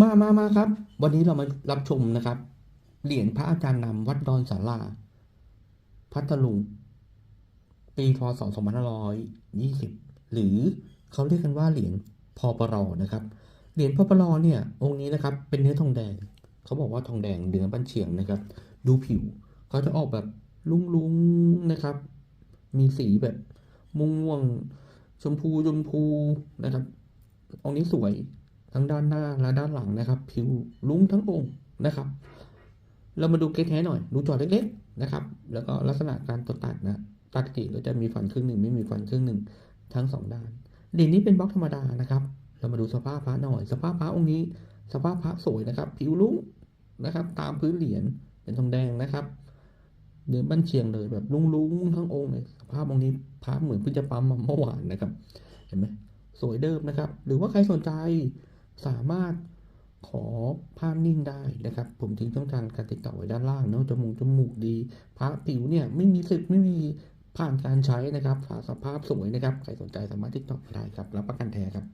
มามามาครับ วันนี้เรามารับชมนะครับ เหรียญพระอาจารย์นำวัดดอนสาราพัทลุง ปีพศ2520 หรือเขาเรียกกันว่าเหรียญพอปรอนะครับ เหรียญพอปรอเนี่ย องค์นี้นะครับ เป็นเนื้อทองแดง เขาบอกว่าทองแดงเนื้อบันเชียงนะครับ ดูผิวเขาจะออกแบบลุ้งๆนะครับ มีสีแบบม่วงๆชมพูชมพูนะครับ องค์นี้สวย ทั้งด้านหน้าและด้านหลังนะครับ ผิวลุ้งทั้งองค์นะครับ เรามาดูเกล็ดแท้หน่อย ดูจอเล็กๆนะครับ แล้วก็ลักษณะการตกตัดนะตัดติก็จะมีฟันครึ่งหนึ่งไม่มีฟันครึ่งหนึ่งทั้งสองด้านเหรียญนี้เป็นบล็อกธรรมดานะครับ เรามาดูสภาพพระหน่อย สภาพพระองค์นี้ สภาพพระสวยนะครับ ผิวลุ้งนะครับ ตามพื้นเหรียญเป็นทองแดงนะครับเนื้อบั้นเชียงเลยแบบลุ้งๆทั้งองค์เลยสภาพองค์นี้พระเหมือนเพิ่งจะปั๊มมาเมื่อวานนะครับ เห็นไหมสวยเดิมนะครับ หรือว่าใครสนใจ สามารถขอภาพนิ่งได้นะครับ ผมทิ้งช่องทางการติดต่อไว้ด้านล่างเนาะจมูกจมูกดีพระผิวเนี่ยไม่มีสึกไม่มีผ่านการใช้นะครับสภาพสวยนะครับใครสนใจสามารถติดต่อได้ครับรับประกันแท้ครับ